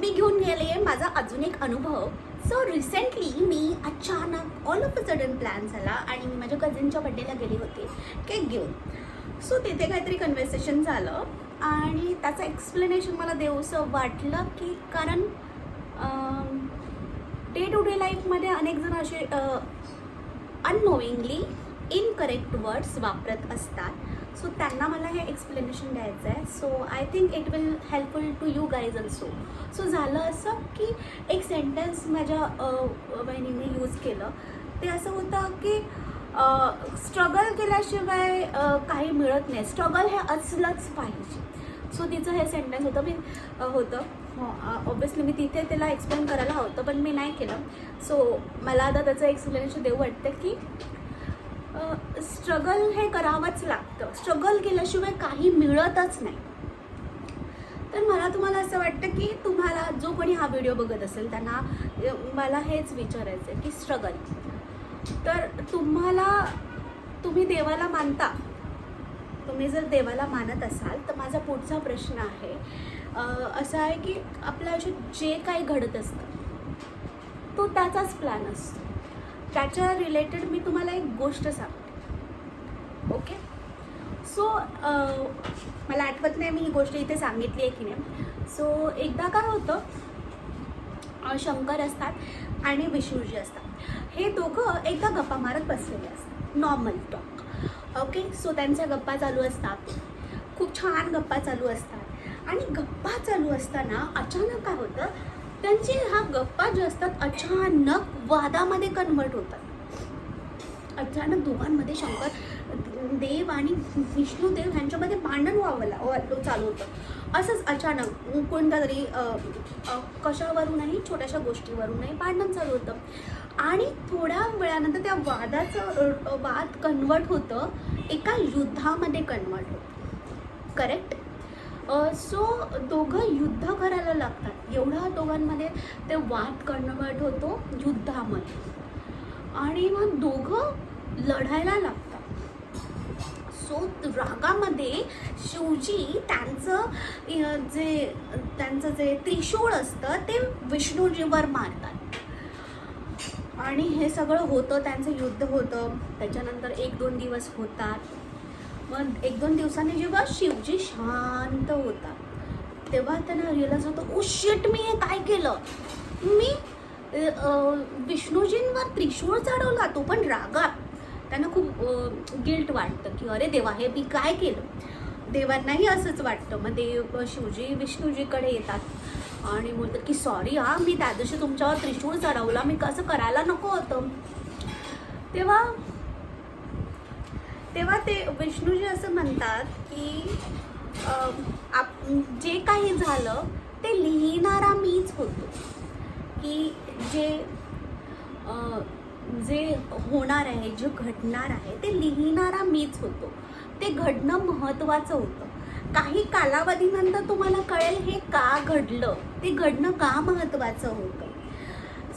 मी घेऊन गेले माझा अजून एक अनुभव. सो रिसेंटली मी अचानक all of a sudden plan झाला आणि मी माझ्या कझिनच्या बड्डेला गेले होते केक घेऊन. सो तिथे काहीतरी कन्व्हर्सेशन झालं आणि त्याचं एक्सप्लेनेशन मला देऊसं वाटलं की कारण डे टू डे लाईफमध्ये अनेक जण असे अननोविंगली इनकरेक्ट वर्ड्स वापरत असतात. सो त्यांना मला हे एक्सप्लेनेशन द्यायचं आहे. So I think it will helpful to you guys also so झालं असं की एक सेंटेन्स माझ्या बहिणीने यूज केलं. ते असं होतं की स्ट्रगल केल्याशिवाय काही मिळत नाही. स्ट्रगल हे असलंच पाहिजे. सो तिचं हे सेंटेन्स होतं. मी होतं. हो, ऑब्विसली मी तिथे त्याला एक्सप्लेन करायला होतं पण मी नाही केलं. सो मला आता त्याचं एक्सप्लेनेशन देऊ वाटतं की स्ट्रगल हे करावंच लागतं. स्ट्रगल केल्याशिवाय काही मिळतच नाही. तर मला तुम्हाला असं वाटतं की तुम्हाला जो कोणी हा व्हिडिओ बघत असेल त्यांना मला हेच विचारायचं आहे की स्ट्रगल तर तुम्हाला तुम्ही देवाला मानता. तुम्ही जर देवाला मानत असाल तर माझा पुढचा प्रश्न आहे असा आहे की आपल्या आयुष्यात जे काही घडत असतं तो त्याचाच प्लॅन असतो. त्याच्या रिलेटेड मी तुम्हाला एक गोष्ट सांगते. ओके सो मला आठवत नाही मी ही गोष्ट इथे सांगितली आहे की नाही. सो एकदा काय होतं शंकर असतात आणि विष्णूजी असतात. हे दोघं एकदा गप्पा मारत बसलेले असतात. नॉर्मल टॉक ओके सो त्यांच्या गप्पा चालू असतात. खूप छान गप्पा चालू असतात. आणि गप्पा चालू असताना अचानक काय होतं त्यांची हा गप्पा जे असतात अचानक वादामध्ये कन्वर्ट होतात. अचानक दोघांमध्ये शंकर देव आणि विष्णुदेव ह्यांच्यामध्ये भांडण व्हावं ला- चालू होतं. असंच अचानक कोणत्या तरी कशावरूनही छोट्याशा गोष्टीवरूनही भांडण चालू होतं. आणि थोड्या वेळानंतर त्या वादाचं वाद कन्वर्ट होतं एका युद्धामध्ये कन्वर्ट होतं. करेक्ट? सो दोघं युद्ध करायला लागतात. एवढा दोघांमध्ये ते वाद कन्वर्ट होतो युद्धामध्ये. आणि मग दोघं लढायला लागतात. सो रागामध्ये शिवजी त्यांचं जे त्यांचं जे त्रिशूळ असतं ते विष्णूजीवर मारतात. आणि हे सगळं होतं त्यांचं युद्ध होतं. त्याच्यानंतर एक दोन दिवस होतात. मग एक दोन दिवसांनी जेव्हा शिवजी शांत होतात तेव्हा त्यांना रिअलाइज होतं oh ओ शिट मी हे काय केलं? मी विष्णूजींवर त्रिशूळ चढवला तो पण रागात. त्यांना खूप गिल्ट वाटतं की अरे देवा हे मी काय केलं? देवांनाही असंच वाटतं. मग देव शिवजी विष्णूजीकडे येतात आणि बोलतात की सॉरी हा मी त्या दिवशी तुमच्यावर त्रिशूळ चढवला मी कसं करायला नको होतं? तेव्हा तेव्हा ते विष्णूजी असं म्हणतात की आप जे काही झालं ते लिहिणारा मीच होतो. की जे जे होणार आहे जे घडणार आहे ते लिहिणारा मीच होतो. ते घडणं महत्त्वाचं होतं. काही कालावधीनंतर तुम्हाला कळेल हे का घडलं? ते घडणं का महत्त्वाचं होतं?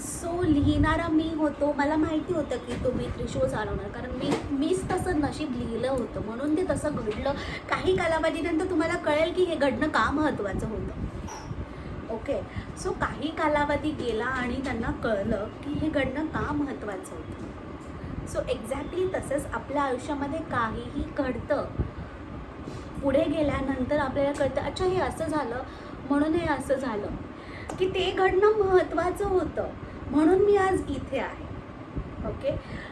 सो लिहिणारा मी होतो. मला माहिती होतं की तुम्ही त्रिशूळ चालवणार. कारण मी मीच तसं नशीब लिहिलं होतं. म्हणून ते तसं घडलं. काही कालावधीनंतर तुम्हाला कळेल की हे घडणं का महत्त्वाचं होतं. ओके सो काही कालावधी गेला आणि त्यांना कळलं की हे घडणं का महत्त्वाचं होतं. सो एक्झॅक्टली तसंच आपल्या आयुष्यामध्ये काहीही घडतं. पुढे गेल्यानंतर आपल्याला कळतं अच्छा हे असं झालं. म्हणून हे असं झालं. की ते घडणं महत्त्वाचं होतं. म्हणून मी आज इथे आहे. ओके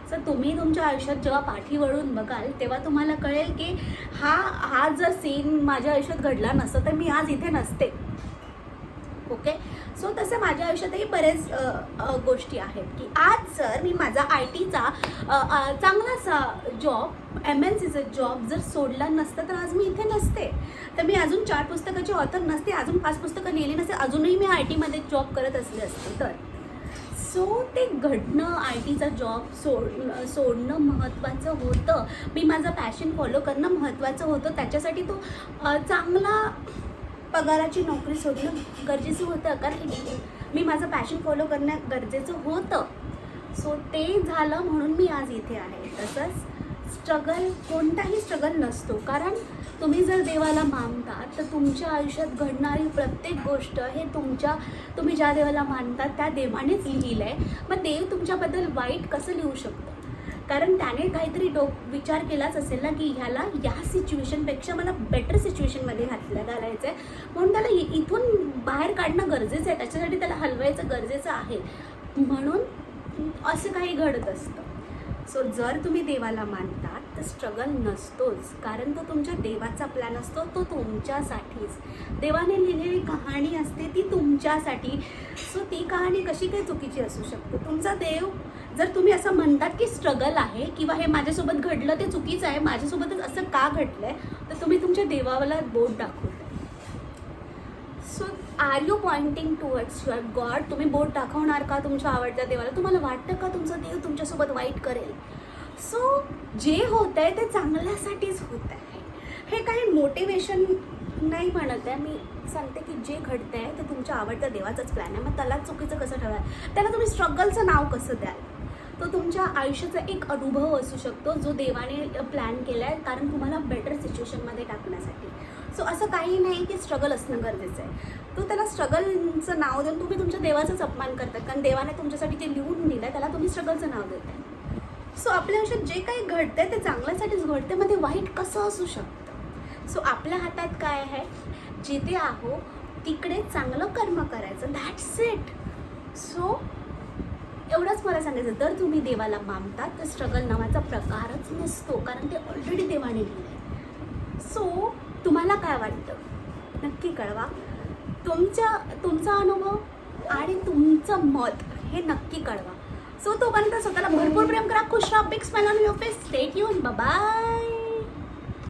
सो तुम्ही तुमच्या आयुष्यात जेव्हा पाठी वळून बघाल तेव्हा तुम्हाला कळेल की हा हा जर सीन माझ्या आयुष्यात घडला नसता तर मी आज इथे नसते. ओके सो तसं माझ्या आयुष्यातही बरेच गोष्टी आहेत की आज जर मी माझा आय टीचा चांगलासा जॉब एम एन सीचा जॉब जर सोडला नसता तर आज मी इथे नसते. तर मी अजून चार पुस्तकाची ऑथर नसते अजून पाच पुस्तकं लिहिली नसते अजूनही मी आय टीमध्ये जॉब करत असले असते. तर सो ते घडणं आय टीचा जॉब सोड सोडणं महत्त्वाचं होतं. मी माझं पॅशन फॉलो करणं महत्त्वाचं होतं. त्याच्यासाठी तो चांगला पगाराची नोकरी सोडणं गरजेचं होतं. कारण मी माझं पॅशन फॉलो करणं गरजेचं होतं. सो ते झालं म्हणून मी आज इथे आहे. तसंच स्ट्रगल कोणताही स्ट्रगल नसतो. कारण तुम्ही जर देवाला मानतात तर तुमच्या आयुष्यात घडणारी प्रत्येक गोष्ट हे तुमच्या तुम्ही ज्या देवाला मानतात त्या देवानेच लिहिलं आहे मग देव तुमच्याबद्दल वाईट कसं लिहू शकतो? कारण त्याने काहीतरी डो विचार केलाच असेल ना की ह्याला या सिच्युएशनपेक्षा मला बेटर सिच्युएशनमध्ये घातलं घालायचं आहे म्हणून त्याला इथून बाहेर काढणं गरजेचं आहे. त्याच्यासाठी त्याला हलवायचं गरजेचं आहे. म्हणून असं काही घडत असतं. सो जर तुम्ही देवाला मानतात तर स्ट्रगल नसतोच. कारण तो तुमच्या देवाचा प्लॅन असतो तो तुमच्यासाठीच. देवाने लिहिलेली कहाणी असते ती तुमच्यासाठी. सो ती कहाणी कशी काही चुकीची असू शकते? तुमचा देव जर तुम्ही असं म्हणतात की स्ट्रगल आहे किंवा हे माझ्यासोबत घडलं ते चुकीचं आहे माझ्यासोबतच असं का घडलं आहे तर तुम्ही तुमच्या देवाला बोट दाखवता. So are you pointing towards your god तुम्ही बोट दाखवणार का तुमच्या आवडत्या देवाला? तुम्हाला वाटतं का तुमचा देव तुमच्यासोबत वाईट करेल? सो जे होत आहे ते चांगल्यासाठीच होत आहे हे काही मोटिवेशन नाही म्हणत आहे. मी सांगते की जे घडतं आहे ते तुमच्या आवडत्या देवाचाच प्लॅन आहे. मग त्याला चुकीचं कसं ठरवाल त्याला तुम्ही स्ट्रगलचं नाव कसं द्याल? तो तुमच्या आयुष्याचा एक अनुभव असू शकतो जो देवाने प्लॅन केला आहे कारण तुम्हाला बेटर सिच्युएशनमध्ये टाकण्यासाठी. सो असं काही नाही की स्ट्रगल असणं गरजेचं आहे. तो त्याला स्ट्रगलचं नाव देऊन तुम्ही तुमच्या देवाचाच अपमान करतात कारण देवाने तुमच्यासाठी जे लिहून दिलं आहे त्याला तुम्ही स्ट्रगलचं नाव देताय. सो आपल्या आयुष्यात जे काही घडतंय ते चांगल्यासाठीच घडते मध्ये वाईट कसं असू शकतं? सो आपल्या हातात काय आहे? जिथे आहो तिकडे चांगलं कर्म करायचं. दॅट्स इट सो एवढंच मला सांगायचं. जर तुम्ही देवाला मानतात तर स्ट्रगल नावाचा प्रकारच नसतो. कारण ते ऑलरेडी देवाने लिहिलं आहे सो तुम्हाला काय वाटतं? नक्की कळवा. तुमच्या तुमचा अनुभव आणि तुमचं मत हे नक्की कळवा. सो तोपर्यंत स्वतःला भरपूर प्रेम करा. खुश राहा. Big smile on your face state येऊन बाय